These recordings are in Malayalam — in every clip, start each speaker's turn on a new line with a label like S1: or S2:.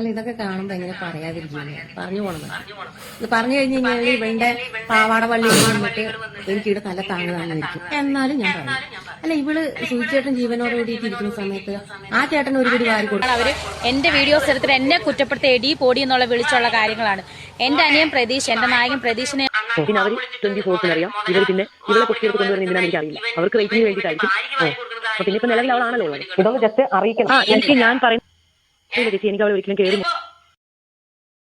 S1: അല്ല ഇതൊക്കെ കാണുമ്പോ എങ്ങനെ പറയാതിരിക്കുന്നു പറഞ്ഞു പോണത്. ഇത് പറഞ്ഞു കഴിഞ്ഞു കഴിഞ്ഞാൽ ഇവളുടെ പാവാട പള്ളി വന്നിട്ട് എനിക്കിവിടെ നല്ല താങ്ങ് താങ്ങിരിക്കും എന്നാലും ഞാൻ പറഞ്ഞു അല്ല ഇവൾ സൂചിച്ചേട്ടൻ ജീവനോട് കൂടി ഇരിക്കുന്ന സമയത്ത് ആ ചേട്ടൻ ഒരു വാരി കൊടുക്കും.
S2: അവർ എന്റെ വീഡിയോസ് എടുത്തിട്ട് എന്നെ കുറ്റപ്പെടുത്തി എടി പോടി എന്നുള്ള വിളിച്ചുള്ള കാര്യങ്ങളാണ്. എന്റെ അനിയൻ പ്രതീഷ് എന്റെ നായകൻ പ്രതീഷിനെ
S3: പിന്നെ അവർ ട്വന്റി ഫോർത്തിന് അറിയാം. ഇവർ പിന്നെ ഇവളെ കുട്ടികൾക്ക് കൊണ്ടുവരുന്ന എന്തിനാണ് എനിക്ക് അറിയില്ല. അവർക്ക് റേറ്റിംഗ് വേണ്ടിയിട്ടായിരിക്കും. പിന്നെ ഇപ്പൊ നിലവിൽ അവളാണല്ലോ ഉള്ളത്. ഇതൊന്ന് ജസ്റ്റ് അറിയിക്കണം. എനിക്ക് ഞാൻ പറയുന്നത് ചേച്ചി എനിക്ക് അവൾ ഒരിക്കലും കയറി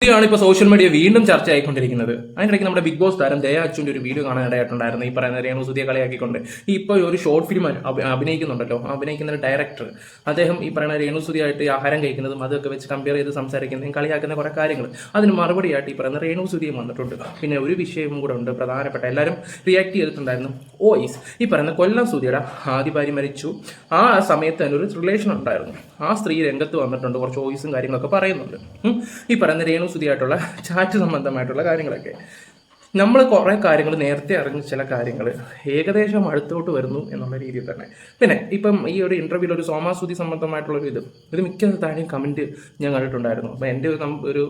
S4: ഇതാണ് ഇപ്പോൾ സോഷ്യൽ മീഡിയ വീണ്ടും ചർച്ച ആയിക്കൊണ്ടിരിക്കുന്നത് അതിനിടയ്ക്ക് നമ്മുടെ ബിഗ് ബോസ് താരം ജയ അച്ഛന്റെ ഒരു വീഡിയോ കാണാൻ ഇടയായിട്ടുണ്ടായിരുന്നു ഈ പറയുന്ന രേണു സുധിയെ കളിയാക്കിക്കൊണ്ട്. ഈ ഇപ്പോൾ ഒരു ഷോർട്ട് ഫിലിം അഭിനയിക്കുന്നുണ്ടല്ലോ. അഭിനയിക്കുന്ന ഒരു ഡയറക്ടർ അദ്ദേഹം ഈ പറയുന്ന രേണു സുധിയായിട്ട് ആഹാരം കഴിക്കുന്നതും അതൊക്കെ വെച്ച് കമ്പയർ ചെയ്ത് സംസാരിക്കുന്നതും കളിയാക്കുന്ന കുറേ കാര്യങ്ങൾ അതിന് മറുപടിയായിട്ട് ഈ പറയുന്ന രേണു സുധിയും വന്നിട്ടുണ്ട്. പിന്നെ ഒരു വിഷയവും കൂടെ ഉണ്ട്. പ്രധാനപ്പെട്ട എല്ലാവരും റിയാക്ട് ചെയ്തിട്ടുണ്ടായിരുന്നു. ഓയിസ് ഈ പറയുന്ന കൊല്ലം സുധിയുടെ ആദ്യ ഭാര്യ മരിച്ചു. ആ സമയത്ത് തന്നെ ഒരു റിലേഷൻ ഉണ്ടായിരുന്നു. ആ സ്ത്രീ രംഗത്ത് വന്നിട്ടുണ്ട്. കുറച്ച് ഓയിസും കാര്യങ്ങളൊക്കെ പറയുന്നുണ്ട്. ഈ പറയുന്ന രേണു സുധിയായിട്ടുള്ള ചാറ്റ് സംബന്ധമായിട്ടുള്ള കാര്യങ്ങളൊക്കെ. നമ്മൾ കുറേ കാര്യങ്ങൾ നേരത്തെ അറിഞ്ഞ ചില കാര്യങ്ങൾ ഏകദേശം അടുത്തോട്ട് വരുന്നു എന്നുള്ള രീതിയിൽ തന്നെ. പിന്നെ ഇപ്പം ഈ ഒരു ഇന്റർവ്യൂവിൽ ഒരു സോമാസുതി സംബന്ധമായിട്ടുള്ള ഒരു ഇത് ഇത് മിക്ക താഴെയും കമന്റ് ഞാൻ കണ്ടിട്ടുണ്ടായിരുന്നു. അപ്പം എന്റെ ഒരു ഒരു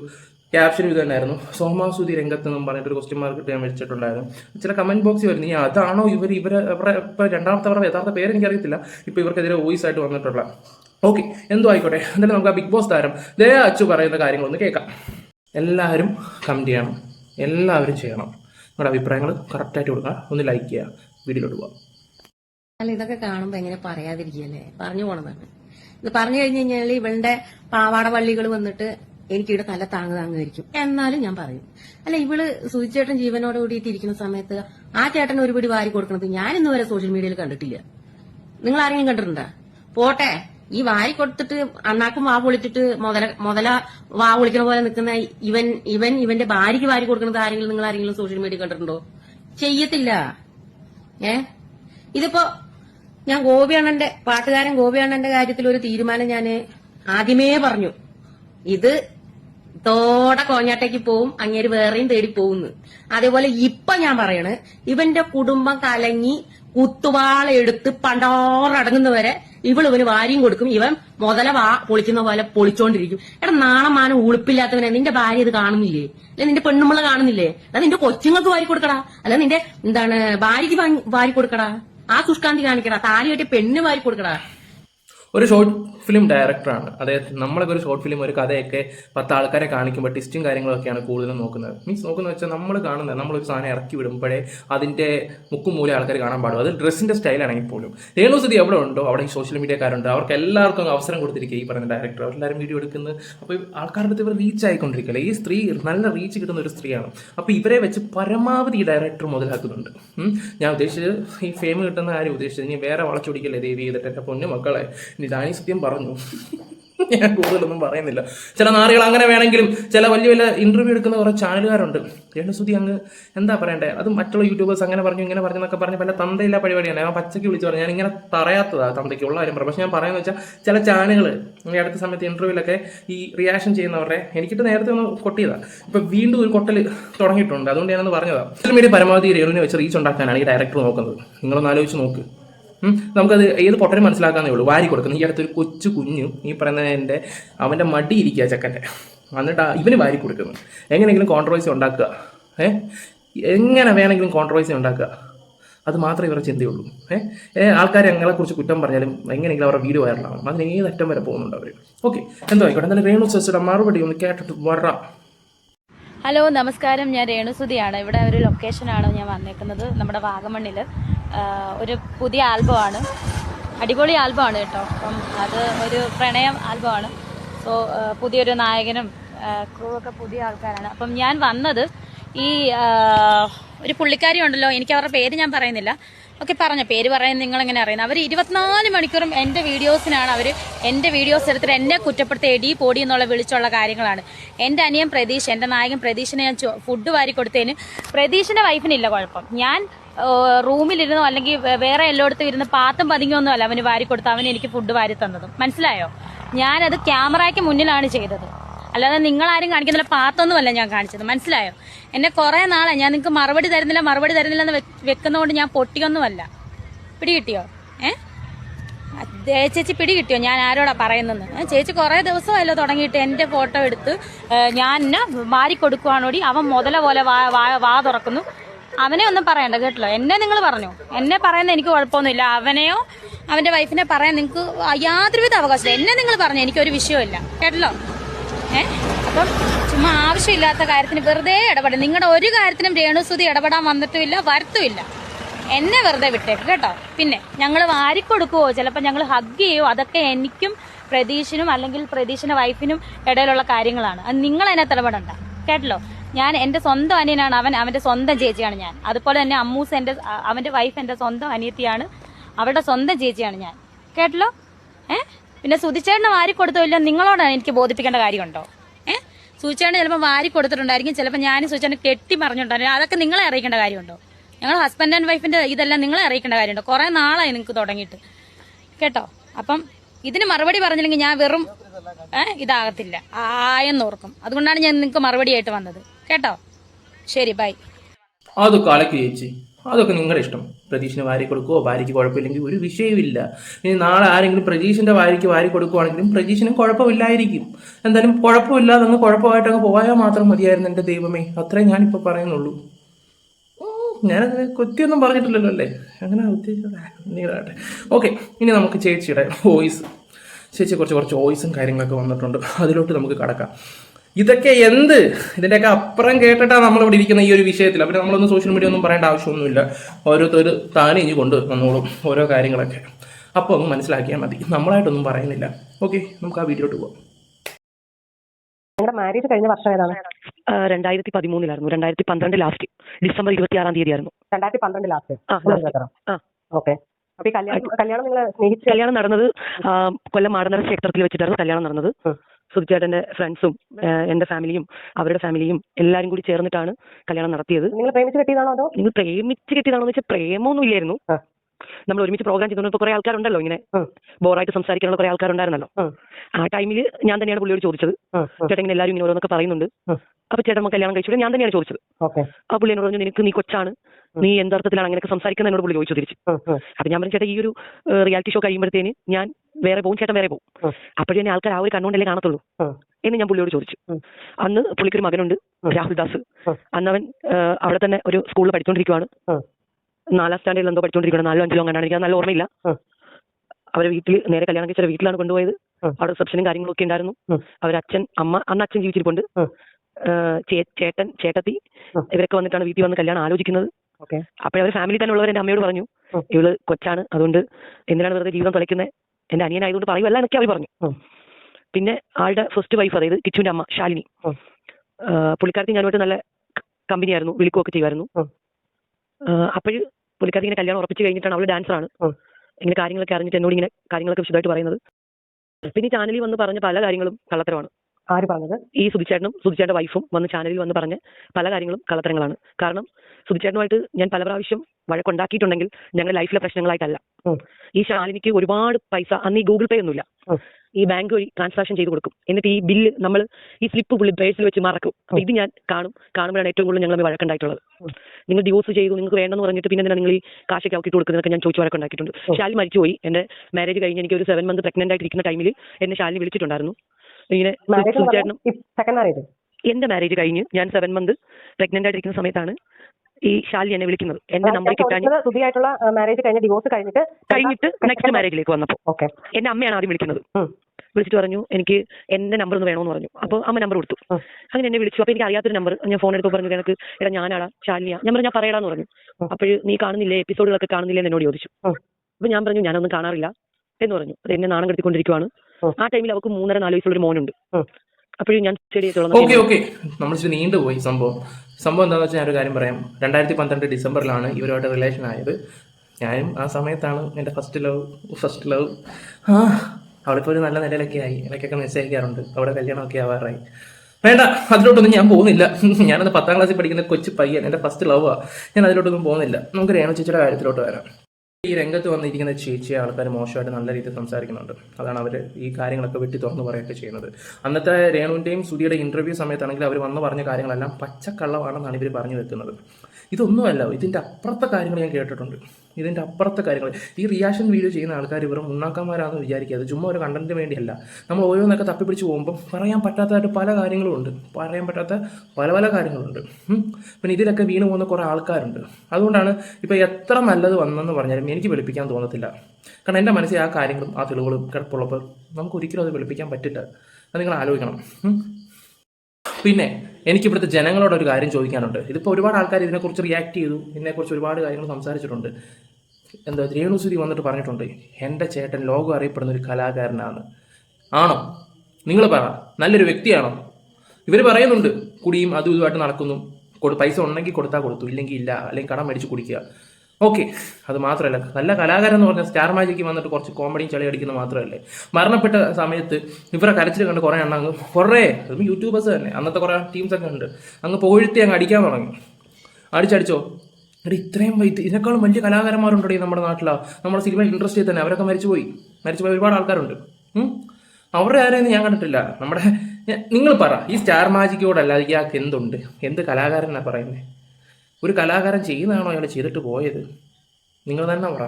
S4: ക്യാപ്ഷൻ ഇത് തന്നെയായിരുന്നു. സോമാസുതി രംഗത്ത് എന്നും പറഞ്ഞിട്ട് ഒരു ക്വസ്റ്റ്യൻ മാർക്ക് ഞാൻ വെച്ചിട്ടുണ്ടായിരുന്നു. ചില കമന്റ് ബോക്സിൽ വരുന്നു അതാണോ ഇവർ ഇവർ അവരുടെ ഇപ്പം രണ്ടാമത്തെ അവരുടെ യഥാർത്ഥ പേര് എനിക്കറിയത്തില്ല. ഇപ്പം ഇവർക്കെതിരെ വോയിസ് ആയിട്ട് വന്നിട്ടുള്ള. ഓക്കെ എന്തോ ആയിക്കോട്ടെ. എന്തായാലും നമുക്ക് ആ ബിഗ് ബോസ് താരം ദയ അച്ചു പറയുന്ന കാര്യങ്ങളൊന്ന് കേൾക്കാം. എല്ലാവരും കമന്റ് ചെയ്യണം. എല്ലാവരും ചെയ്യണം. നിങ്ങളുടെ അഭിപ്രായങ്ങൾ കറക്റ്റായിട്ട് കൊടുക്കുക. ഒന്ന് ലൈക്ക് ചെയ്യുക. വീഡിയോയിലോട്ട് പോവാം.
S1: അല്ല ഇതൊക്കെ കാണുമ്പോൾ എങ്ങനെ പറയാതിരിക്കല്ലേ പറഞ്ഞു പോണതാണ്. ഇത് പറഞ്ഞു കഴിഞ്ഞു കഴിഞ്ഞാൽ ഇവളുടെ പാവാട വള്ളികൾ വന്നിട്ട് എനിക്കിവിടെ തല താങ്ങ് താങ്ങായിരിക്കും എന്നാലും ഞാൻ പറയും. അല്ല ഇവൾ സുചേട്ടൻ ജീവനോട് കൂടിയിട്ട് ഇരിക്കുന്ന സമയത്ത് ആ ചേട്ടൻ ഒരുപടി വാരി കൊടുക്കുന്നത് ഞാൻ ഇന്ന് വരെ സോഷ്യൽ മീഡിയയിൽ കണ്ടിട്ടില്ല. നിങ്ങൾ ആരെങ്കിലും കണ്ടിട്ടുണ്ടോ? പോട്ടെ. ഈ വാരി കൊടുത്തിട്ട് അണ്ണാക്കും വാ പൊളിച്ചിട്ട് മുതല മുതല വാ പൊളിക്കണ പോലെ നിൽക്കുന്ന ഇവൻ ഇവൻ ഇവന്റെ ഭാര്യയ്ക്ക് വാരി കൊടുക്കുന്നത് ആരെങ്കിലും നിങ്ങൾ ആരെങ്കിലും സോഷ്യൽ മീഡിയ കണ്ടിട്ടുണ്ടോ? ചെയ്യത്തില്ല. ഏ? ഇതിപ്പോ ഞാൻ ഗോപിയണ്ണന്റെ പാട്ടുകാരൻ ഗോപിയണ്ണന്റെ കാര്യത്തിൽ ഒരു തീരുമാനം ഞാൻ ആദ്യമേ പറഞ്ഞു. ഇത് തോടെ കോഞ്ഞാട്ടേക്ക് പോവും അങ്ങേര് വേറെയും തേടി പോകുന്നു. അതേപോലെ ഇപ്പൊ ഞാൻ പറയണ് ഇവന്റെ കുടുംബം കലങ്ങി കുത്തുവാളെടുത്ത് പണ്ടോറടങ്ങുന്നവരെ ഇവൾ ഇവന് വാരിയും കൊടുക്കും. ഇവൻ മുതല വാ പൊളിക്കുന്ന പോലെ പൊളിച്ചോണ്ടിരിക്കും. എടാ നാണമാനം ഉളുപ്പില്ലാത്തവനെ നിന്റെ ഭാര്യ ഇത് കാണുന്നില്ലേ? അല്ലെ നിന്റെ പെണ്ണുമ്മൾ കാണുന്നില്ലേ? അല്ല നിന്റെ കൊച്ചുങ്ങൾക്ക് വാരി കൊടുക്കടാ. അല്ല നിന്റെ എന്താണ് ഭാര്യക്ക് വാരി കൊടുക്കടാ. ആ സുഷ്കാന്തി കാണിക്കടാ. താലി കെട്ടി പെണ്ണ് വാരി കൊടുക്കടാ.
S4: ഒരു ഷോർട്ട് ഫിലിം ഡയറക്ടറാണ് അതായത് നമ്മളൊക്കെ ഒരു ഷോർട്ട് ഫിലിം ഒരു കഥയൊക്കെ പത്ത് ആൾക്കാരെ കാണിക്കുമ്പോൾ ടിസ്റ്റും കാര്യങ്ങളൊക്കെയാണ് കൂടുതലും നോക്കുന്നത്. മീൻസ് നോക്കുന്നത് വെച്ചാൽ നമ്മൾ കാണുന്നത് നമ്മളൊരു സാധനം ഇറക്കി വിടുമ്പോഴേ അതിന്റെ മുക്കും മൂലം ആൾക്കാർ കാണാൻ പാടും. അത് ഡ്രസ്സിന്റെ സ്റ്റൈലാണെങ്കിൽ പോലും. രേണുസ്ഥിതി എവിടെ ഉണ്ടോ? അവിടെ ഈ സോഷ്യൽ മീഡിയക്കാരുണ്ട് അവർക്ക് എല്ലാവർക്കും അവസരം കൊടുത്തിരിക്കുക ഈ പറഞ്ഞ ഡയറക്ടർ അവരെല്ലാവരും വീഡിയോ എടുക്കുന്നത് അപ്പോൾ ആൾക്കാരുടെ അടുത്ത് ഇവർ റീച്ച് ആയിക്കൊണ്ടിരിക്കുകയല്ലേ? ഈ സ്ത്രീ നല്ല റീച്ച് കിട്ടുന്ന ഒരു സ്ത്രീയാണ്. അപ്പോൾ ഇവരെ വെച്ച് പരമാവധി ഈ ഡയറക്ടർ മുതലാക്കുന്നുണ്ട്. ഞാൻ ഉദ്ദേശിച്ചത് ഈ ഫെയിം കിട്ടുന്ന കാര്യം ഉദ്ദേശിച്ചത് ഇനി വേറെ വളച്ചൊടിക്കല്ലേ ദേവി? ചെയ്തിട്ട് എന്റെ പൊന്നു മക്കളെ. ഇനി ദാനി സത്യം പറഞ്ഞു ഞാൻ കൂടുതലൊന്നും പറയുന്നില്ല. ചില നാറികൾ അങ്ങനെ വേണമെങ്കിലും ചില വലിയ വലിയ ഇന്റർവ്യൂ എടുക്കുന്ന കുറേ ചാനലുകാരുണ്ട്. രണ്ടുസുതി അങ്ങ് എന്താ പറയണ്ടേ? അത് മറ്റുള്ള യൂട്യൂബേഴ്സ് അങ്ങനെ പറഞ്ഞു ഇങ്ങനെ പറഞ്ഞു എന്നൊക്കെ പറഞ്ഞ് പല തന്തയില്ല പരിപാടിയാണ്. ഞാൻ പച്ചയ്ക്ക് വിളിച്ചു പറഞ്ഞു. ഞാൻ ഇങ്ങനെ പറയാത്തതാ തന്തയ്ക്കുള്ള കാര്യം. പറഞ്ഞു പക്ഷെ ഞാൻ പറയുന്നത് വെച്ചാൽ ചില ചാനലുകൾ ഈ അടുത്ത സമയത്ത് ഇന്റർവ്യൂവിലൊക്കെ ഈ റിയാക്ഷൻ ചെയ്യുന്നവരുടെ എനിക്കിട്ട് നേരത്തെ ഒന്ന് കൊട്ടിയതാ. ഇപ്പൊ വീണ്ടും ഒരു കൊട്ടൽ തുടങ്ങിയിട്ടുണ്ട്. അതുകൊണ്ട് ഞാനൊന്ന് പറഞ്ഞതാ. സോഷ്യൽ മീഡിയ പരമാവധി രേണുവിനെ വെച്ച് റീച്ച് ഉണ്ടാക്കാനാണ് ഈ ഡയറക്ടർ നോക്കുന്നത്. നിങ്ങളൊന്ന് ആലോചിച്ച് നോക്ക്. നമുക്കത് ഏത് പൊട്ടനും മനസ്സിലാക്കാന്നേ ഉള്ളൂ. വാരി കൊടുക്കുന്നു. ഈ അടുത്തൊരു കൊച്ചു കുഞ്ഞു ഈ പറയുന്നതിന്റെ അവന്റെ മടി ഇരിക്കുക ചെക്കന്റെ എന്നിട്ട് ഇവന് വാരി കൊടുക്കുന്നു. എങ്ങനെയെങ്കിലും കോൺട്രവേഴ്സി ഉണ്ടാക്കുക. ഏ? എങ്ങനെ വേണമെങ്കിലും കോൺട്രവേഴ്സി ഉണ്ടാക്കുക. അത് മാത്രമേ ഇവരുടെ ചിന്തയുള്ളൂ. ഏഹ് ആൾക്കാർ ഞങ്ങളെക്കുറിച്ച് കുറ്റം പറഞ്ഞാലും എങ്ങനെയെങ്കിലും അവരുടെ വീഡിയോ വൈറലാവും അതിന് ഏത് അറ്റം വരെ പോകുന്നുണ്ട് അവർ ഓക്കെ എന്തോ ആയിക്കോട്ടെ. എന്തായാലും രേണു സെസ്സിയുടെ മറുപടി ഒന്ന് കേട്ടിട്ട് വരാം.
S2: ഹലോ നമസ്കാരം. ഞാൻ രേണുസുതിയാണ് ഇവിടെ ഒരു ലൊക്കേഷനാണ് ഞാൻ വന്നേക്കുന്നത്? നമ്മുടെ വാഗമണ്ണിൽ ഒരു പുതിയ ആൽബമാണ്. അടിപൊളി ആൽബമാണ് കേട്ടോ. അപ്പം അത് ഒരു പ്രണയം ആൽബമാണ്. സോ പുതിയൊരു നായകനും ക്രൂ ഒക്കെ പുതിയ ആൾക്കാരാണ്. അപ്പം ഞാൻ വന്നത് ഈ ഒരു പുള്ളിക്കാരി ഉണ്ടല്ലോ. എനിക്ക് അവരുടെ പേര് ഞാൻ പറയുന്നില്ല. ഓക്കെ പറഞ്ഞ പേര് പറയുന്നത് നിങ്ങൾ എങ്ങനെ അറിയുന്നത് അവർ ഇരുപത്തിനാല് മണിക്കൂറും എന്റെ വീഡിയോസിനാണ് അവർ എന്റെ വീഡിയോസ് എടുത്തിട്ട് എന്നെ കുറ്റപ്പെടുത്തി എടി പൊടി എന്നുള്ള വിളിച്ചുള്ള കാര്യങ്ങളാണ്. എന്റെ അനിയൻ പ്രതീഷ് എന്റെ നായകൻ പ്രതീഷിനെ ഞാൻ ഫുഡ് വാരി കൊടുത്തതിന്. പ്രതീഷിന്റെ വൈഫിനില്ല കുഴപ്പം. ഞാൻ റൂമിലിരുന്നോ അല്ലെങ്കിൽ വേറെ എല്ലായിടത്തും ഇരുന്ന് പാത്തും പതിങ്ങൊന്നും അല്ല. അവന് വാരി കൊടുത്ത് അവന് എനിക്ക് ഫുഡ് വാരി തന്നതും. മനസ്സിലായോ? ഞാനത് ക്യാമറയ്ക്ക് മുന്നിലാണ് ചെയ്തത്. അല്ലാതെ നിങ്ങൾ ആരും കാണിക്കുന്നില്ല. പാത്തൊന്നുമല്ല ഞാൻ കാണിച്ചത്. മനസ്സിലായോ? എന്നെ കുറേ നാളെ ഞാൻ നിങ്ങൾക്ക് മറുപടി തരുന്നില്ല മറുപടി തരുന്നില്ല എന്ന് വെക്കുന്നതുകൊണ്ട് ഞാൻ പൊട്ടിയൊന്നുമല്ല. പിടി കിട്ടിയോ ഏ ചേച്ചി പിടി കിട്ടിയോ ഞാൻ ആരോടാ പറയുന്നത്? ചേച്ചി കുറേ ദിവസമല്ലോ തുടങ്ങിയിട്ട് എന്റെ ഫോട്ടോ എടുത്ത് ഞാൻ എന്നെ വാരി കൊടുക്കുവാണോടി. അവൻ മുതല പോലെ വാ- വാ തുറക്കുന്നു. അവനെ ഒന്നും പറയണ്ട കേട്ടല്ലോ എന്നെ നിങ്ങൾ പറഞ്ഞു. എന്നെ പറയുന്ന എനിക്ക് കുഴപ്പമൊന്നുമില്ല. അവനെയോ അവന്റെ വൈഫിനെ പറയാൻ നിങ്ങൾക്ക് യാതൊരുവിധ അവകാശം എന്നെ നിങ്ങൾ പറഞ്ഞു എനിക്കൊരു വിഷയമില്ല കേട്ടല്ലോ? ഏ? അപ്പം ചുമ്മാ ആവശ്യമില്ലാത്ത കാര്യത്തിന് വെറുതെ ഇടപെടും. നിങ്ങളുടെ ഒരു കാര്യത്തിനും രേണുസുതി ഇടപെടാൻ വന്നിട്ടുമില്ല വരത്തുമില്ല. എന്നെ വെറുതെ വിട്ടേക്ക് കേട്ടോ. പിന്നെ ഞങ്ങൾ വാരിക്കൊടുക്കുവോ? ചിലപ്പോൾ ഞങ്ങൾ ഹഗ് ചെയ്യുവോ അതൊക്കെ എനിക്കും പ്രതീഷിനും അല്ലെങ്കിൽ പ്രതീഷിന്റെ വൈഫിനും ഇടയിലുള്ള കാര്യങ്ങളാണ്. അത് നിങ്ങൾ അതിനകത്ത് ഇടപെടണ്ട. കേട്ടല്ലോ? ഞാൻ എന്റെ സ്വന്തം അനിയനാണ്. അവൻ അവന്റെ സ്വന്തം ചേച്ചിയാണ് ഞാൻ. അതുപോലെ തന്നെ അമ്മൂസ് എന്റെ അ- അവന്റെ വൈഫ് എന്റെ സ്വന്തം അനിയത്തിയാണ്. അവരുടെ സ്വന്തം ചേച്ചിയാണ് ഞാൻ. കേട്ടല്ലോ? ഏ? പിന്നെ സുതിച്ചേട്ടന് വാരി കൊടുത്തോ ഇല്ല നിങ്ങളോടാണ് എനിക്ക് ബോധിപ്പിക്കേണ്ട കാര്യമുണ്ടോ? ഏ? സുചേട്ടന് ചിലപ്പോൾ വാരി കൊടുത്തിട്ടുണ്ടായിരിക്കും. ചിലപ്പോൾ ഞാൻ സുചേട്ടനെ കെട്ടി പറഞ്ഞിട്ടുണ്ടായിരുന്നു അതൊക്കെ നിങ്ങളെ അറിയിക്കേണ്ട കാര്യമുണ്ടോ? ഞങ്ങൾ ഹസ്ബൻഡ് ആൻഡ് വൈഫിന്റെ ഇതെല്ലാം നിങ്ങളെ അറിയിക്കേണ്ട കാര്യമുണ്ടോ? കുറെ നാളായി നിങ്ങൾക്ക് തുടങ്ങിയിട്ട്. കേട്ടോ? അപ്പം ഇതിന് മറുപടി പറഞ്ഞില്ലെങ്കിൽ ഞാൻ വെറും ഇതാകത്തില്ല. ആയെന്ന് ഓർക്കും. അതുകൊണ്ടാണ് ഞാൻ നിങ്ങൾക്ക് മറുപടിയായിട്ട് വന്നത്. കേട്ടോ? ശരി ബൈ.
S4: അതൊക്കെ അളക്കി ചേച്ചി അതൊക്കെ നിങ്ങളുടെ ഇഷ്ടം. പ്രതീക്ഷിന് വാരി കൊടുക്കുവോ? ഭാര്യയ്ക്ക് കുഴപ്പമില്ലെങ്കിൽ ഒരു വിഷയമില്ല ഇനി നാളെ ആരെങ്കിലും പ്രതീഷിന്റെ വാരിക്ക് വാരി കൊടുക്കുവാണെങ്കിലും പ്രതീഷിനും കുഴപ്പമില്ലായിരിക്കും. എന്തായാലും കുഴപ്പമില്ലാതെ അങ്ങ് കുഴപ്പമായിട്ട് അങ്ങ് പോയാൽ മാത്രം മതിയായിരുന്നു എന്റെ ദൈവമേ. അത്രേ ഞാനിപ്പോൾ പറയുന്നുള്ളൂ. ഞാനങ്ങനെ കൊത്തിയൊന്നും പറഞ്ഞിട്ടില്ലല്ലോ അല്ലേ? അങ്ങനെ ഉദ്ദേശിച്ചത് ഓക്കെ ഇനി നമുക്ക് ചേച്ചിയുടെ വോയിസ് ചേച്ചി കുറച്ച് കുറച്ച് വോയിസും കാര്യങ്ങളൊക്കെ വന്നിട്ടുണ്ട്. അതിലോട്ട് നമുക്ക് കടക്കാം. ഇതൊക്കെ എന്ത്? ഇതിന്റെയൊക്കെ അപ്പുറം കേട്ടിട്ടാണ് നമ്മളിവിടെ ഇരിക്കുന്ന ഈ ഒരു വിഷയത്തിൽ. അവർ നമ്മളൊന്നും സോഷ്യൽ മീഡിയ ഒന്നും പറയേണ്ട ആവശ്യമൊന്നുമില്ല. ഓരോരുത്തർ താനെ ഇനി കൊണ്ട് വന്നോളും ഓരോ കാര്യങ്ങളൊക്കെ. അപ്പോൾ ഒന്ന് മനസ്സിലാക്കിയാൽ മതി. നമ്മളായിട്ടൊന്നും പറയുന്നില്ല. ഓക്കെ നമുക്ക് ആ വീഡിയോട്ട് പോവാം.
S3: നിങ്ങളുടെ മാരേജ് കഴിഞ്ഞ വർഷം ഏതാണ്? രണ്ടായിരത്തി പതിമൂന്നിലായിരുന്നു രണ്ടായിരത്തി പന്ത്രണ്ട് ലാസ്റ്റ് ഡിസംബർ ഇരുപത്തി ആറാം തീയതി ആയിരുന്നു രണ്ടായിരത്തി പന്ത്രണ്ട് ലാസ്റ്റ് ഓക്കെ അപ്പൊ കല്യാണം കല്യാണം നിങ്ങൾ സ്നേഹിച്ച് കല്യാണം നടന്നത് കൊല്ലം മാടനര ക്ഷേത്രത്തിൽ വെച്ചിട്ടായിരുന്നു കല്യാണം നടന്നത്. സുധിച്ചേട്ടന്റെ ഫ്രണ്ട്സും എന്റെ ഫാമിലിയും അവരുടെ ഫാമിലിയും എല്ലാരും കൂടി ചേർന്നിട്ടാണ് കല്യാണം നടത്തിയത്. നിങ്ങൾ പ്രേമിച്ച് കെട്ടിയതാണോ അതോ? നിങ്ങൾ പ്രേമിച്ച് കെട്ടിയതാണോ എന്ന് വെച്ചാൽ പ്രേമൊന്നും ഇല്ലായിരുന്നു. നമ്മൾ ഒരുമിച്ച് പ്രോഗ്രാം ചെയ്തുകൊണ്ട് കുറെ ആൾക്കാരുണ്ടല്ലോ ഇങ്ങനെ ബോറായിട്ട് സംസാരിക്കാനുള്ള കുറെ ആൾക്കാരുണ്ടായിരുന്നല്ലോ. ആ. ടൈമിൽ ഞാൻ തന്നെയാണ് പുള്ളിയോട് ചോദിച്ചത്. ചേട്ടൻ ഇങ്ങനെ എല്ലാവരും ഇങ്ങനെ ഓരോന്നൊക്കെ പറയുന്നുണ്ട്. അപ്പൊ ചേട്ടൻ കല്യാണം കഴിച്ചു. ഞാൻ തന്നെയാണ് ചോദിച്ചത്. ആ പുള്ളി എന്നോട് പറഞ്ഞു നിനക്ക് നീ കൊച്ചാണ്. നീ എന്തർത്ഥത്തിലാണ് അങ്ങനെയൊക്കെ സംസാരിക്കുന്നത് എന്നോട് പുള്ളി ചോദിച്ചു തിരിച്ചു. അപ്പൊ ഞാൻ പറഞ്ഞു ചേട്ടാ ഈ ഒരു റിയാലിറ്റി ഷോ കഴിയുമ്പോഴത്തേന് ഞാൻ വേറെ പോകും ചേട്ടൻ വേറെ പോകും അപ്പോഴേ തന്നെ ആൾക്കാർ ആ ഒരു കണ്ണുകൊണ്ടല്ലേ കാണത്തുള്ളൂ എന്ന് ഞാൻ പുള്ളിയോട് ചോദിച്ചു. അന്ന് പുള്ളിക്കൊരു മകനുണ്ട് രാഹുൽ ദാസ് അന്ന് അവൻ അവിടെ തന്നെ ഒരു സ്കൂളിൽ പഠിച്ചുകൊണ്ടിരിക്കുവാണ് നാലാം സ്റ്റാൻഡേർഡിൽ എന്തോ പഠിച്ചുകൊണ്ടിരിക്കുകയാണ് നാലോ അഞ്ചിലോ അങ്ങനെയാണ് എനിക്ക് നല്ല ഓർമ്മയില്ല. അവരെ വീട്ടിൽ നേരെ കല്യാണം കഴിച്ച വീട്ടിലാണ് കൊണ്ടുപോയത്. അവിടെ റിസപ്ഷനും കാര്യങ്ങളൊക്കെ ഉണ്ടായിരുന്നു. അവരച്ഛൻ അമ്മ അന്ന് അച്ഛൻ ജീവിച്ചിരിപ്പുണ്ട്. ചേട്ടൻ ചേട്ടത്തി ഇവരൊക്കെ വന്നിട്ടാണ് വീട്ടിൽ വന്ന് കല്യാണം ആലോചിക്കുന്നത്. അപ്പോഴേ അവർ ഫാമിലി തന്നെ ഉള്ളവർ എന്റെ അമ്മയോട് പറഞ്ഞു ഇവൾ കൊച്ചാണ് അതുകൊണ്ട് എന്തിനാണ് വെറുതെ ജീവിതം തുളയ്ക്കുന്നത് എന്റെ അനിയനായതുകൊണ്ട് പറയുമല്ല എന്നൊക്കെ അവർ പറഞ്ഞു. പിന്നെ ആളുടെ ഫസ്റ്റ് വൈഫ് അതായത് കിച്ചുവിന്റെ അമ്മ ശാലിനി. പുള്ളിക്കാരത്തി ഞാനുമായിട്ട് നല്ല കമ്പനിയായിരുന്നു വിളിക്കുകയൊക്കെ ചെയ്യുമായിരുന്നു. അപ്പോഴ് പുള്ളിക്കാരത്തി ഇങ്ങനെ കല്യാണം ഉറപ്പിച്ച് കഴിഞ്ഞിട്ടാണ് അവൾ ഡാൻസറാണ് ഇങ്ങനെ കാര്യങ്ങളൊക്കെ അറിഞ്ഞിട്ട് എന്നോട് ഇങ്ങനെ കാര്യങ്ങളൊക്കെ വിശദമായിട്ട് പറയുന്നത്. പിന്നെ ചാനലിൽ വന്ന് പറഞ്ഞ പല കാര്യങ്ങളും കള്ളത്തരമാണ്. ആര് പറഞ്ഞത്? ഈ സുധിച്ചേട്ടനും സുധിച്ചേട്ടന്റെ വൈഫും വന്ന് ചാനലിൽ വന്ന് പറഞ്ഞ പല കാര്യങ്ങളും കള്ളത്തരങ്ങളാണ്. കാരണം സുധിച്ചേട്ടനുമായിട്ട് ഞാൻ പല പ്രാവശ്യം വഴക്കുണ്ടാക്കിയിട്ടുണ്ടെങ്കിൽ ഞങ്ങളുടെ ലൈഫിലെ പ്രശ്നങ്ങളായിട്ടല്ല. ഈ ശാലിനിക്ക് ഒരുപാട് പൈസ അന്ന് ഈ ഗൂഗിൾ പേ ഒന്നുമില്ല. ഈ ബാങ്ക് വഴി ട്രാൻസാക്ഷൻ ചെയ്ത് കൊടുക്കും. എന്നിട്ട് ഈ ബില്ല് നമ്മൾ ഈ സ്ലിപ്പ് പുള്ളി പേഴ്സിൽ വെച്ച് മറക്കും. അപ്പൊ ഇത് ഞാൻ കാണും. കാണുമ്പോഴാണ് ഏറ്റവും കൂടുതൽ ഞങ്ങൾ തമ്മിൽ വഴക്കുണ്ടായിട്ടുള്ളത് നിങ്ങൾ ഡിവോഴ്സ് ചെയ്തു നിങ്ങൾക്ക് വേണ്ടെന്ന് പറഞ്ഞിട്ട് പിന്നെ നിങ്ങൾ ഈ കാശൊക്കെ ആക്കി കൊടുക്കുന്നതൊക്കെ ഞാൻ ചോദിച്ചു വഴക്കുണ്ടാക്കിയിട്ടുണ്ട്. ശാലി മരിച്ചുപോയി. എന്റെ മാരേജ് കഴിഞ്ഞ് എനിക്ക് ഒരു സെവൻ മന്ത് പ്രഗ്നന്റ് ആയിട്ടിരിക്കുന്ന ടൈമിൽ എന്നെ ശാലിനി വിളിച്ചിട്ടുണ്ടായിരുന്നു. ഇങ്ങനെ
S5: മാരേജ്
S3: എന്റെ മാരേജ് കഴിഞ്ഞ്. ഞാൻ സെവൻ മന്ത് പ്രഗ്നന്റ് ആയിട്ടിരിക്കുന്ന സമയത്താണ് ഈ ഷാലി എന്നെ വിളിക്കുന്നത്. എന്റെ നമ്പർ കിട്ടാൻ
S5: പുതിയായിട്ടുള്ള മാരേജ് കഴിഞ്ഞ ഡിവോഴ്സ് കഴിഞ്ഞിട്ട്
S3: കഴിഞ്ഞിട്ട് നെക്സ്റ്റ് മാരേജിലേക്ക് വന്നപ്പോൾ എന്റെ അമ്മയാണ് ആദ്യം വിളിക്കുന്നത്. വിളിച്ചിട്ട് പറഞ്ഞു എനിക്ക് എന്റെ നമ്പർ ഒന്ന് വേണമെന്ന് പറഞ്ഞു. അപ്പോൾ അമ്മ നമ്പർ കൊടുത്തു. അങ്ങനെ എന്നെ വിളിച്ചു. അപ്പോൾ എനിക്ക് അറിയാത്തൊരു നമ്പർ ഞാൻ ഫോൺ എടുത്ത് പറഞ്ഞു എനിക്ക് എടാ ഞാനാടാ ശാലിയ ഞാൻ പറഞ്ഞു ഞാൻ പറയടാന്ന് പറഞ്ഞു. അപ്പോൾ നീ കാണുന്നില്ല? എപ്പിസോഡുകളൊക്കെ കാണുന്നില്ല? എന്നോട് ചോദിച്ചു. അപ്പോൾ ഞാൻ പറഞ്ഞു ഞാനൊന്നും കാണാറില്ല. എന്ന് പറഞ്ഞു. അത് എന്നെ നാണം കെടുത്തിക്കൊണ്ടിരിക്കുവാണ്. ആ ടൈമിൽ അവൾക്ക് മൂന്നര നാല് വയസ്സുള്ള ഒരു മോനുണ്ട് അപ്പോഴും ഞാൻ
S4: ഓക്കെ ഓക്കെ. നമ്മൾ ഇച്ചിരി നീണ്ടുപോയി സംഭവം. സംഭവം എന്താണെന്ന് വെച്ചാൽ ഞാനൊരു കാര്യം പറയാം. രണ്ടായിരത്തി പന്ത്രണ്ട് ഡിസംബറിലാണ് ഇവരുമായിട്ട് റിലേഷൻ ആയത്. ഞാനും ആ സമയത്താണ് എന്റെ ഫസ്റ്റ് ലവ് ഫസ്റ്റ് ലവ് ആ അവളിപ്പോൾ ഒരു നല്ല നിലയിലൊക്കെ ആയി. ഇടയ്ക്കൊക്കെ മെസ്സേജ് അയക്കാറുണ്ട്. അവിടെ കല്യാണമൊക്കെ ആവാറായി. വേണ്ട അതിലോട്ടൊന്നും ഞാൻ പോകുന്നില്ല. ഞാനത് പത്താം ക്ലാസ്സിൽ പഠിക്കുന്ന കൊച്ചു പയ്യൻ എന്റെ ഫസ്റ്റ് ലവാ ഞാൻ അതിലോട്ടൊന്നും പോകുന്നില്ല. നമുക്ക് രേണു ചേച്ചിയുടെ കാര്യത്തിലോട്ട് വരാം. ഈ രംഗത്ത് വന്നിരിക്കുന്ന ചേച്ചിയെ ആൾക്കാർ മോശമായിട്ട് നല്ല രീതിയിൽ സംസാരിക്കുന്നുണ്ട്. അതാണ് അവർ ഈ കാര്യങ്ങളൊക്കെ വെട്ടി തുറന്നു പറയുകയൊക്കെ ചെയ്യുന്നത്. അന്നത്തെ രേണുവിന്റെയും സുധിയുടെ ഇന്റർവ്യൂ സമയത്താണെങ്കിൽ അവർ വന്ന് പറഞ്ഞ കാര്യങ്ങളെല്ലാം പച്ചക്കള്ളമാണെന്നാണ് ഇവർ പറഞ്ഞു വെക്കുന്നത്. ഇതൊന്നുമല്ല ഇതിന്റെ അപ്പുറത്തെ കാര്യങ്ങൾ ഞാൻ കേട്ടിട്ടുണ്ട്. ഇതിന്റെ അപ്പുറത്തെ കാര്യങ്ങൾ. ഈ റിയാക്ഷൻ വീഡിയോ ചെയ്യുന്ന ആൾക്കാർ ഇവർ മുന്നാക്കന്മാരാണെന്ന് വിചാരിക്കുക അത് ചുമ്മാ ഒരു കണ്ടന്റിന് വേണ്ടിയല്ല. നമ്മൾ ഓരോന്നൊക്കെ തപ്പിപ്പിടിച്ച് പോകുമ്പോൾ പറയാൻ പറ്റാത്തതായിട്ട് പല കാര്യങ്ങളും ഉണ്ട് പറയാൻ പറ്റാത്ത പല പല കാര്യങ്ങളുണ്ട്. പിന്നെ ഇതിലൊക്കെ വീണ് പോകുന്ന കുറേ ആൾക്കാരുണ്ട്. അതുകൊണ്ടാണ് ഇപ്പോൾ എത്ര നല്ലത് വന്നെന്ന് പറഞ്ഞാലും എനിക്ക് വെളുപ്പിക്കാൻ തോന്നത്തില്ല. കാരണം എന്റെ മനസ്സിൽ ആ കാര്യങ്ങളും ആ തെളിവുകളും കിടപ്പുള്ളപ്പോൾ നമുക്ക് ഒരിക്കലും അത് വെളുപ്പിക്കാൻ പറ്റില്ല. അത് നിങ്ങൾ ആലോചിക്കണം. പിന്നെ എനിക്ക് ഇവിടുത്തെ ജനങ്ങളോട് ഒരു കാര്യം ചോദിക്കാനുണ്ട്. ഇതിപ്പോൾ ഒരുപാട് ആൾക്കാർ ഇതിനെക്കുറിച്ച് റിയാക്ട് ചെയ്തു. ഇതിനെക്കുറിച്ച് ഒരുപാട് കാര്യങ്ങൾ സംസാരിച്ചിട്ടുണ്ട്. എന്താ രേണുസുതി വന്നിട്ട് പറഞ്ഞിട്ടുണ്ട് എന്റെ ചേട്ടൻ ലോകം അറിയപ്പെടുന്ന ഒരു കലാകാരനാണ്. ആണോ? നിങ്ങൾ പറ നല്ലൊരു വ്യക്തിയാണോ? ഇവർ പറയുന്നുണ്ട് കുടിയും അതും ഇതുമായിട്ട് നടക്കുന്നു. കൊടു പൈസ ഉണ്ടെങ്കിൽ കൊടുത്താൽ കൊടുത്തു ഇല്ലെങ്കിൽ ഇല്ല അല്ലെങ്കിൽ കടം മേടിച്ച് കുടിക്കുക. ഓക്കെ അത് മാത്രമല്ല നല്ല കലാകാരൻ എന്ന് പറഞ്ഞാൽ സ്റ്റാർ മാജിക്ക് വന്നിട്ട് കുറച്ച് കോമഡിയും ചളി അടിക്കുന്ന മാത്രമല്ലേ? മരണപ്പെട്ട സമയത്ത് ഇവരെ കരച്ചിൽ കണ്ട് കുറേ എണ്ണം അങ്ങ് കുറേ യൂട്യൂബേഴ്സ് തന്നെ. അന്നത്തെ കുറേ ടീംസ് ഒക്കെ ഉണ്ട്. അങ്ങ് പോയിട്ട് അങ്ങ് അടിക്കാൻ തുടങ്ങി. അടിച്ചടിച്ചോ? എടി ഇത്രയും വൈത്ത് ഇതിനേക്കാളും വലിയ കലാകാരന്മാരുണ്ടോ നമ്മുടെ നാട്ടിലാ? നമ്മുടെ സിനിമ ഇൻഡസ്ട്രിയിൽ തന്നെ. അവരൊക്കെ മരിച്ചു പോയി മരിച്ചു പോയി ഒരുപാട് ആൾക്കാരുണ്ട്. അവരുടെ ആരെയൊന്നും ഞാൻ കണ്ടിട്ടില്ല. നമ്മുടെ നിങ്ങൾ പറ. ഈ സ്റ്റാർ മാജിക്കോടല്ലാതെ ഇയാൾക്ക് എന്തുണ്ട്? എന്ത് കലാകാരനാണ് പറയുന്നത് ഒരു കലാകാരൻ ചെയ്യുന്നതാണോ അയാൾ ചെയ്തിട്ട് പോയത്? നിങ്ങൾ തന്നെ പറ.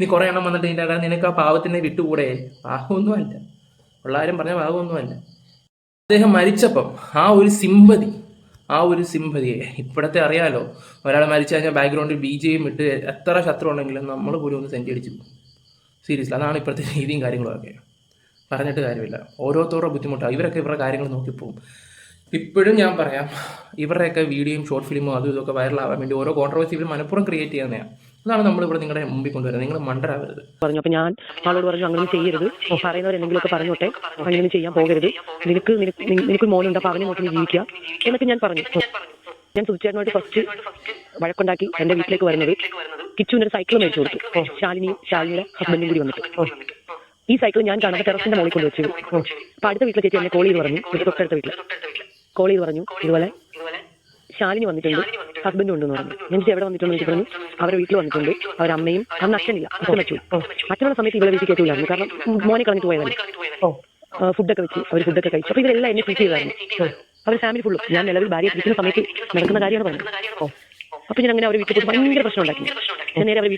S4: ഇനി കുറേ എണ്ണം വന്നിട്ട് ഇതിന്റെ നിനക്ക് ആ പാവത്തിനെ വിട്ടുകൂടെ? പാവമൊന്നുമല്ല. ഉള്ളാരും പറഞ്ഞ പാവമൊന്നുമല്ല. അദ്ദേഹം മരിച്ചപ്പം ആ ഒരു സിമ്പതി ആ ഒരു സിമ്പതിയെ ഇപ്പോഴത്തെ അറിയാലോ? ഒരാൾ മരിച്ചു കഴിഞ്ഞാൽ ബാക്ക്ഗ്രൗണ്ടിൽ ബി ജെയും ഇട്ട് എത്ര ശത്രു ഉണ്ടെങ്കിലും നമ്മൾ പോലും ഒന്ന് സെന്റി അടിച്ചു. സീരിയസ് അതാണ് ഇപ്പോഴത്തെ രീതിയും കാര്യങ്ങളൊക്കെ പറഞ്ഞിട്ട് കാര്യമില്ല. ഓരോരുത്തരുടെ ബുദ്ധിമുട്ടാണ് ഇവരൊക്കെ ഇവരുടെ കാര്യങ്ങൾ നോക്കിപ്പോവും ഇപ്പോഴും ഞാൻ പറയാം ഇവരുടെയൊക്കെ വീഡിയോയും ഷോർട്ട് ഫിലിമും അതും ഇതൊക്കെ വൈറലാവാൻ വേണ്ടി ഓരോ കോൺട്രവേഴ്സി ഇവർ മനഃപ്പുറം ക്രിയേറ്റ് ചെയ്യുന്നതാണ് അതാണ് നമ്മൾ ഇവിടെ നിങ്ങളുടെ മുമ്പിൽ കൊണ്ടുവരുന്നത്. നിങ്ങൾ മണ്ടരാവരുത്.
S3: പറഞ്ഞു അപ്പൊ ഞാൻ ആളോട് പറഞ്ഞു അങ്ങനെ ചെയ്യരുത്. പറയുന്നവർ എന്തെങ്കിലുമൊക്കെ പറഞ്ഞോട്ടെ. അങ്ങനെ ചെയ്യാൻ പോകരുത്. നിനക്ക് നിനക്ക് മോനുണ്ട് അപ്പൊ അവനെ നോക്കി ജീവിക്കുക. എന്നൊക്കെ ഞാൻ പറഞ്ഞു. ഞാൻ സുചേട്ടനോട് ഫസ്റ്റ് വഴക്കുണ്ടാക്കി എന്റെ വീട്ടിലേക്ക് വരുന്നത്. കിച്ചുവിന് ഒരു സൈക്കിൾ മേടിച്ചു കൊടുത്തു. ശാലിനിയും ശാലിനിയുടെ ഹസ്ബൻഡും കൂടി വന്നിട്ട്. ഈ സൈക്കിൾ ഞാൻ കാണാതെ ടെറസിന്റെ മുകളിൽ കൊണ്ട് വെച്ചു. അപ്പൊ അടുത്ത വീട്ടിലെ ചേച്ചി എന്നെ കോൾ ചെയ്ത് പറഞ്ഞു. തൊട്ടടുത്ത വീട്ടിൽ. കോൾ ചെയ്ത് പറഞ്ഞു. ഇതുപോലെ. ശാലിനി വന്നിട്ടുണ്ട്. ഹസ്ബൻഡ് ഉണ്ടെന്ന് പറഞ്ഞു. ഞാൻ എവിടെ വന്നിട്ടുണ്ട് എനിക്ക് പറഞ്ഞു. അവരെ വീട്ടിൽ വന്നിട്ടുണ്ട്. അവരമ്മയും അന്ന് അച്ഛനില്ല. അച്ഛൻ വെച്ചു അച്ഛനുള്ള സമയത്ത് ഇവിടെ വീട്ടിൽ കയറ്റില്ലായിരുന്നു കാരണം മോനെ കളഞ്ഞിട്ട് പോയതല്ലേ. ഫുഡൊക്കെ വെച്ച്. അവർ ഫുഡൊക്കെ കഴിച്ചു. അപ്പൊ ഇവരെല്ലാം എന്നെ ട്രീറ്റ് ചെയ്തായിരുന്നു. അവർ ഫാമിലി ഫുള്ളും ഞാൻ നിലവിൽ ഭാര്യ പിടിക്കുന്ന സമയത്ത് നടക്കുന്ന കാര്യമാണ് പറഞ്ഞത്. അപ്പൊ ഞാൻ അങ്ങനെ അവർ വീട്ടിൽ പോയിട്ട് ഭയങ്കര പ്രശ്നം ഉണ്ടാക്കി ഞാൻ നേരെ അവർ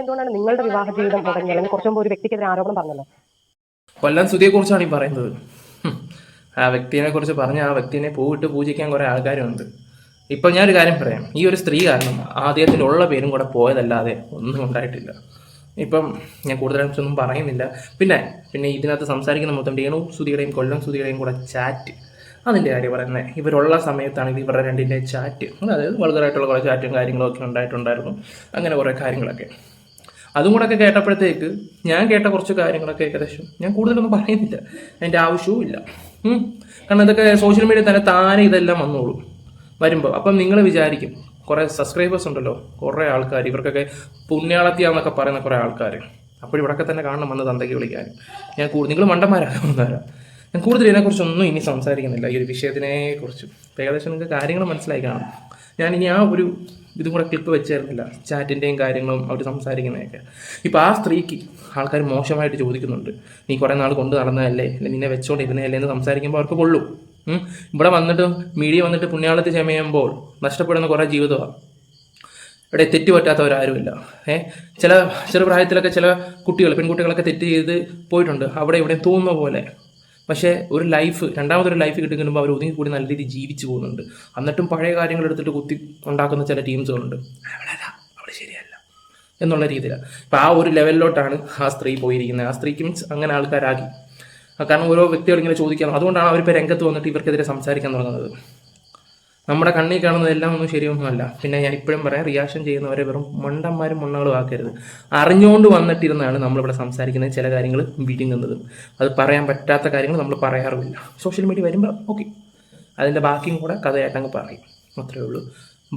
S5: എന്തുകൊണ്ടാണ് നിങ്ങളുടെ വിവാഹ ജീവിതം തുടങ്ങി അല്ലെങ്കിൽ കുറച്ചും ഒരു വ്യക്തിക്കെതിരെ ആരോപണം പറഞ്ഞല്ലോ?
S4: കൊല്ലം സുധിയെക്കുറിച്ചാണ് ഈ പറയുന്നത്. ആ വ്യക്തിനെ കുറിച്ച് പറഞ്ഞ ആ വ്യക്തിനെ പൂവിട്ട് പൂജിക്കാൻ കുറേ ആൾക്കാരുണ്ട്. ഇപ്പം ഞാനൊരു കാര്യം പറയാം. ഈ ഒരു സ്ത്രീ കാരണം ആദ്യത്തിൽ ഉള്ള പേരും കൂടെ പോയതല്ലാതെ ഒന്നും ഉണ്ടായിട്ടില്ല. ഇപ്പം ഞാൻ കൂടുതലായിട്ടൊന്നും പറയുന്നില്ല. പിന്നെ പിന്നെ ഇതിനകത്ത് സംസാരിക്കുന്ന മൊത്തം രേണു സുതിയുടെയും കൊല്ലം സുതിയുടെയും കൂടെ ചാറ്റ് അതിന്റെ കാര്യം പറയുന്നത് ഇവരുള്ള സമയത്താണെങ്കിൽ ഇവരുടെ രണ്ടിന്റെ ചാറ്റ് അതായത് വളരെയായിട്ടുള്ള കുറേ ചാറ്റും കാര്യങ്ങളും ഒക്കെ ഉണ്ടായിട്ടുണ്ടായിരുന്നു. അങ്ങനെ കുറേ കാര്യങ്ങളൊക്കെ. അതും കൂടെ ഒക്കെ കേട്ടപ്പോഴത്തേക്ക് ഞാൻ കേട്ട കുറച്ച് കാര്യങ്ങളൊക്കെ ഏകദേശം ഞാൻ കൂടുതലൊന്നും പറയുന്നില്ല. അതിന്റെ ആവശ്യവും ഇല്ല. കാരണം ഇതൊക്കെ സോഷ്യൽ മീഡിയ തന്നെ താനെ ഇതെല്ലാം വന്നോളൂ. വരുമ്പോൾ അപ്പം നിങ്ങൾ വിചാരിക്കും കുറേ സബ്സ്ക്രൈബേഴ്സ് ഉണ്ടല്ലോ കുറേ ആൾക്കാർ ഇവർക്കൊക്കെ പുണ്യാളത്തിയാന്നൊക്കെ പറയുന്ന കുറേ ആൾക്കാർ അപ്പോൾ ഇവിടെയൊക്കെ തന്നെ കാണണം വന്ന് തന്തയ്ക്ക് വിളിക്കാൻ ഞാൻ കൂടുതൽ നിങ്ങൾ മണ്ടന്മാരാകുന്നവരാ ഞാൻ കൂടുതൽ ഇതിനെക്കുറിച്ചൊന്നും ഇനി സംസാരിക്കുന്നില്ല ഈ ഒരു വിഷയത്തിനെ കുറിച്ച് ഏകദേശം നിങ്ങൾക്ക് കാര്യങ്ങൾ മനസ്സിലായി കാണും. ഞാൻ ഇനി ആ ഒരു ഇതും കൂടെ ക്ലിപ്പ് വെച്ചായിരുന്നില്ല. ചാറ്റിന്റെയും കാര്യങ്ങളും അവർ സംസാരിക്കുന്നതൊക്കെ. ഇപ്പോൾ ആ സ്ത്രീക്ക് ആൾക്കാർ മോശമായിട്ട് ചോദിക്കുന്നുണ്ട്. നീ കുറേ നാൾ കൊണ്ട് നടന്നതല്ലേ? അല്ലെങ്കിൽ നിന്നെ വെച്ചുകൊണ്ടിരുന്നതല്ലേ എന്ന് സംസാരിക്കുമ്പോൾ അവർക്ക് കൊള്ളും. ഇവിടെ വന്നിട്ട് മീഡിയ വന്നിട്ട് പുണ്യാളത്തിൽ ചെമയുമ്പോൾ നഷ്ടപ്പെടുന്ന കുറേ ജീവിതമാണ് ഇവിടെ തെറ്റ് പറ്റാത്തവരാരുമില്ല. ഏഹ് ചില ചെറുപ്രായത്തിലൊക്കെ ചില കുട്ടികൾ പെൺകുട്ടികളൊക്കെ തെറ്റ് ചെയ്ത് പോയിട്ടുണ്ട്. അവിടെ ഇവിടെ തോന്നുന്ന പോലെ. പക്ഷേ ഒരു ലൈഫ് രണ്ടാമതൊരു ലൈഫ് കിട്ടുമ്പോൾ അവർ ഒതുങ്ങി കൂടി നല്ല രീതിയിൽ ജീവിച്ചു പോകുന്നുണ്ട്. എന്നിട്ടും പഴയ കാര്യങ്ങൾ എടുത്തിട്ട് കുത്തി ഉണ്ടാക്കുന്ന ചില ടീംസുകളുണ്ട് അവളല്ല അവൾ ശരിയല്ല എന്നുള്ള രീതിയിലാണ്. അപ്പോൾ ആ ഒരു ലെവലിലോട്ടാണ് ആ സ്ത്രീ പോയിരിക്കുന്നത്. ആ സ്ത്രീക്ക് മീൻസ് അങ്ങനെ ആൾക്കാരാക്കി കാരണം ഓരോ വ്യക്തികൾ ഇങ്ങനെ ചോദിക്കാം. അതുകൊണ്ടാണ് അവരിപ്പോൾ രംഗത്ത് വന്നിട്ട് ഇവർക്കെതിരെ സംസാരിക്കാൻ തുടങ്ങുന്നത്. നമ്മുടെ കണ്ണിൽ കാണുന്നതെല്ലാം ഒന്നും ശരിയൊന്നുമല്ല. പിന്നെ ഞാൻ ഇപ്പോഴും പറയാം റിയാക്ഷൻ ചെയ്യുന്നവരെ വെറും മണ്ടന്മാരും മണ്ണകളും ആക്കരുത്. അറിഞ്ഞുകൊണ്ട് വന്നിട്ടിരുന്നാണ് നമ്മളിവിടെ സംസാരിക്കുന്നത് ചില കാര്യങ്ങൾ വിഴുങ്ങുന്നതും. അത് പറയാൻ പറ്റാത്ത കാര്യങ്ങൾ നമ്മൾ പറയാറുമില്ല. സോഷ്യൽ മീഡിയ വരുമ്പോൾ ഓക്കെ അതിന്റെ ബാക്കിയും കൂടെ കഥയായിട്ട് അങ്ങ് പറയും. അത്രയേ ഉള്ളൂ.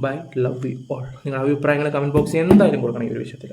S4: ബൈ ലവ് യു ഓൾ നിങ്ങളുടെ അഭിപ്രായങ്ങൾ കമന്റ് ബോക്സിൽ എന്തായാലും കൊടുക്കണം ഈ ഒരു വിഷയത്തിൽ.